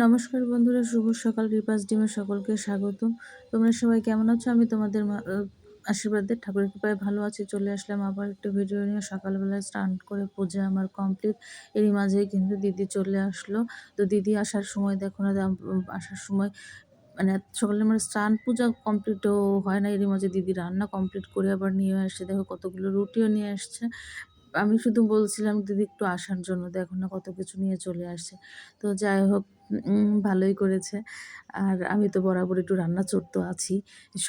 নমস্কার বন্ধুরা শুভ সকাল। কৃপাস ডিমে সকলকে স্বাগত তোমরা সবাই কেমন আছো? আমি তোমাদের আহ, ঠাকুরের কৃপায় ভালো আছি। চলে আসলাম আবার একটা ভিডিও নিয়ে। সকালবেলায় স্নান করে পূজা আমার কমপ্লিট এরই মাঝেই কিন্তু দিদি চলে আসলো। তো দিদি আসার সময় দেখো না আসার সময় মানে সকালে আমার স্নান পূজা কমপ্লিটও হয় না। এরই মাঝে দিদি রান্না কমপ্লিট করে আবার নিয়ে আসছে। দেখো কতগুলো রুটিও নিয়ে আসছে। আমি শুধু বলছিলাম দিদি একটু আসার জন্য। দেখো না কত কিছু নিয়ে চলে আসছে। তো যাই হোক ভালোই করেছে। আর আমি তো বরাবর একটু রান্না চোর তো আছি,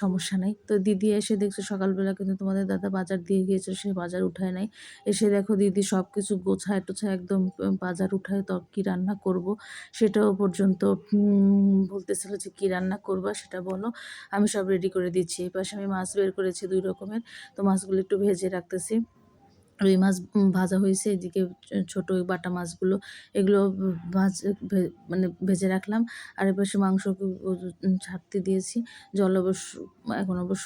সমস্যা নেই। তো দিদি এসে দেখছ সকালবেলা কিন্তু তোমাদের দাদা বাজার দিয়ে গিয়েছে, সে বাজার উঠায় নাই। এসে দেখো দিদি সব কিছু গোছায় টোছায় একদম বাজার উঠায় তো কী রান্না করব, সেটাও পর্যন্ত বলতেছিল যে কী রান্না করবা সেটা বলো। আমি সব রেডি করে দিচ্ছি। এই পাশে আমি মাছ বের করেছি দুই রকমের, তো মাছগুলো একটু ভেজে রাখতেছি। রুই মাছ ভাজা হয়েছে। এদিকে ছোটো বাটা মাছগুলো, এগুলো ভাজ মানে ভেজে রাখলাম। আর এপাশে মাংস ছাড়তে দিয়েছি। জল অবশ্য, এখন অবশ্য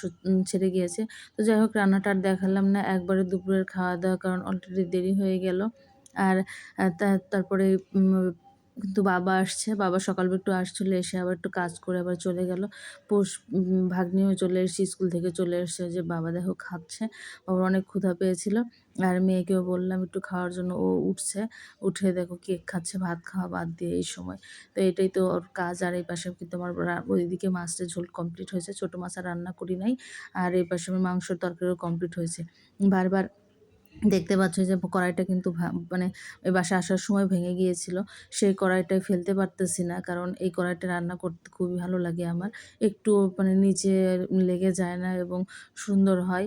ছেড়ে গিয়েছে। তো যাই হোক, রান্নাটা দেখালাম না। একবারে দুপুরের খাওয়া দাওয়া, কারণ অলরেডি দেরি হয়ে গেল। আর তারপরে কিন্তু বাবা আসছে। বাবা সকালবেলা একটু আসছিল, এসে আবার একটু কাজ করে আবার চলে গেল। পোষ ভাগ্নিও চলে এসেছে, স্কুল থেকে চলে এসেছে। যে বাবা দেখো খাচ্ছে। বাবার অনেক ক্ষুধা পেয়েছিল। আর মেয়েকেও বললাম একটু খাওয়ার জন্য। ও উঠছে। উঠে দেখো কেক খাচ্ছে, ভাত খাওয়া বাদ দিয়ে এই সময়। তো এটাই তো ওর কাজ। আর এই পাশে কিন্তু আমার ওইদিকে মাছটা ঝোল কমপ্লিট হয়েছে। ছোটো মাছ আর রান্না করি নাই। আর এই পাশে মাংসর তরকারিও কমপ্লিট হয়েছে। বারবার দেখতে পাচ্ছ যে কড়াইটা কিন্তু মানে ওই বাসা আসার সময় ভেঙে গিয়েছিল। সেই কড়াইটাই ফেলতে পারতেছি না, কারণ এই কড়াইটা রান্না করতে খুবই ভালো লাগে আমার। একটু মানে নিচে লেগে যায় না এবং সুন্দর হয়।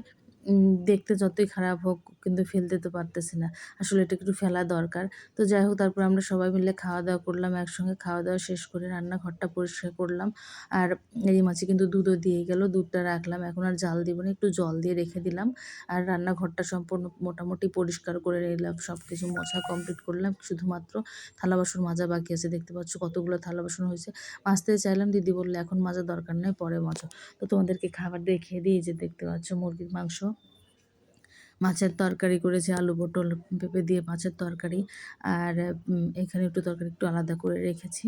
দেখতে যতই খারাপ হোক, কিন্তু ফেলতে তো পারতেছি না। আসলে এটা একটু ফেলা দরকার। তো যাই হোক, তারপর আমরা সবাই মিলে খাওয়া দাওয়া করলাম, একসঙ্গে খাওয়া দাওয়া শেষ করে রান্নাঘরটা পরিষ্কার করলাম। আর এই মাছে কিন্তু দুধও দিয়ে গেল, দুধটা রাখলাম। এখন আর জাল দিব না, একটু জল দিয়ে রেখে দিলাম। আর রান্নাঘরটা সম্পূর্ণ মোটামুটি পরিষ্কার করে নিলাম সব কিছু মশা কমপ্লিট করলাম। শুধুমাত্র থালা বাসন মাজা বাকি আছে, দেখতে পাচ্ছ কতগুলো থালা বাসন হয়েছে। মাজতে চাইলাম, দিদি বললে, এখন মাজা দরকার নেই, পরে মাজো। তো তোমাদেরকে খাবার দেখিয়ে দিই যে দেখতে পাচ্ছ মুরগির মাংস। মাছের তরকারি করেছি, আলু পটল পেঁপে দিয়ে মাছের তরকারি। আর এখানে একটু তরকারি একটু আলাদা করে রেখেছি।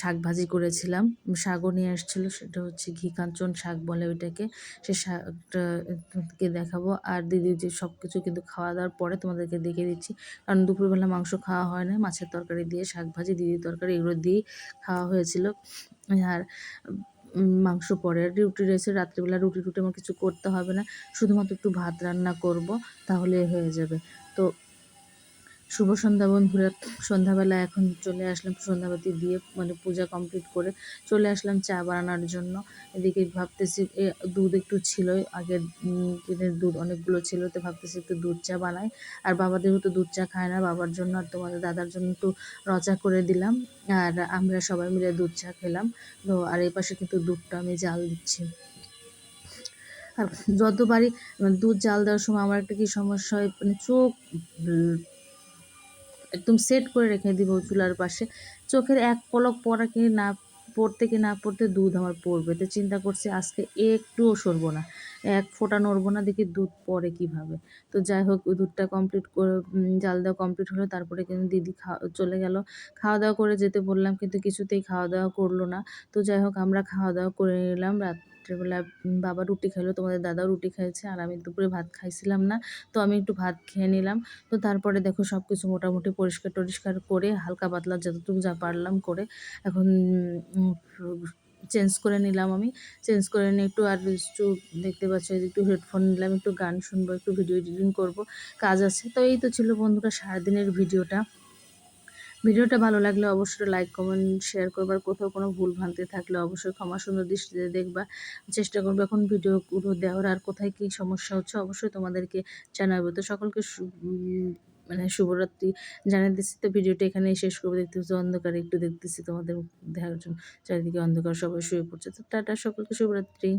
শাক ভাজি করেছিলাম, শাকও নিয়ে এসেছিল সেটা হচ্ছে ঘি কাঞ্চন শাক বলে ওইটাকে। সে শাকটাকে দেখাবো। আর দিদি যে সব কিছু কিন্তু খাওয়া দাওয়ার পরে তোমাদেরকে দেখিয়ে দিচ্ছি। কারণ দুপুরবেলা মাংস খাওয়া হয় না, মাছের তরকারি দিয়ে শাক ভাজি, দিদির তরকারি এগুলো দিয়েই খাওয়া হয়েছিল। আর মাংস পরে। রুটি রয়েছে, রাত্রিবেলা রুটি টুটি আমার কিছু করতে হবে না। শুধুমাত্র একটু ভাত রান্না করব, তাহলে হয়ে যাবে। তো শুভ সন্ধ্যা বন্ধুরা। সন্ধ্যাবেলা এখন চলে আসলাম সন্ধ্যাবাতি দিয়ে মানে পূজা কমপ্লিট করে চলে আসলাম চা বানানোর জন্য। এদিকে ভাবতেছি দুধ একটু ছিলই আগের দিনের দুধ অনেকগুলো ছিল, তো ভাবতেছি একটু দুধ চা বানাই। আর বাবাদেরও তো দুধ চা খায় না, বাবার জন্য আর তোমাদের দাদার জন্য একটু রচা করে দিলাম। আর আমরা সবাই মিলে দুধ চা খেলাম। তো আর এই পাশে কিন্তু দুধটা আমি জাল দিচ্ছি। আর যতবারই মানে দুধ জাল দেওয়ার সময় আমার একটা কি সমস্যা হয় মানে চোখ একদম সেট করে রেখে দিব চুলার পাশে। চোখের এক পলক পড়া কি না, পড়তে কি না পড়তে দুধ আমার পড়বে। তো চিন্তা করছি আজকে একটুও সরবো না। এক ফোঁটা নড়বো না, দেখি দুধ পড়ে কীভাবে। তো যাই হোক দুধটা কমপ্লিট করে জাল দেওয়া কমপ্লিট হলো। তারপরে কিন্তু দিদি খাওয়া, চলে গেল। খাওয়া দাওয়া করে যেতে বললাম, কিন্তু কিছুতেই খাওয়া দাওয়া করল না। তো যাই হোক, আমরা খাওয়া দাওয়া করে নিলাম। রাত্রেবেলা বাবা রুটি খেলো, তোমাদের দাদাও রুটি খেয়েছে, আর আমি দুপুরে ভাত খাইছিলাম না। তো আমি একটু ভাত খেয়ে নিলাম। তো তারপরে দেখো সব কিছু মোটামুটি পরিষ্কার টরিষ্কার করে, হালকা পাতলা যতটুকু যা পারলাম করে, এখন চেঞ্জ করে নিলাম আমি। চেঞ্জ করে নিয়ে একটু আর একটু দেখতে পাচ্ছি একটু হেডফোন নিলাম, একটু গান শুনব, একটু ভিডিও এডিটিং করব, কাজ আছে। তো এই তো ছিল বন্ধুরা সারাদিনের ভিডিওটা। ভিডিওটা ভালো লাগলে অবশ্যই লাইক কমেন্ট শেয়ার করবার কোথাও কোনো ভুল ভ্রান্তি থাকলে অবশ্যই ক্ষমা সুন্দর দৃষ্টিতে দেখবা। চেষ্টা করব এখন ভিডিওগুলো দেওয়ার। আর কোথায় কী সমস্যা হচ্ছে অবশ্যই তোমাদেরকে জানাব তো সকলকে মানে শুভরাত্রি জানিয়ে দিচ্ছি। তো ভিডিওটা এখানে শেষ করব। দেখতেছি অন্ধকারে, একটু দেখতেছি তোমাদের দেখার জন্য। চারিদিকে অন্ধকার, সবাই শুয়ে পড়ছে। তো টাটা, সকলকে শুভরাত্রি।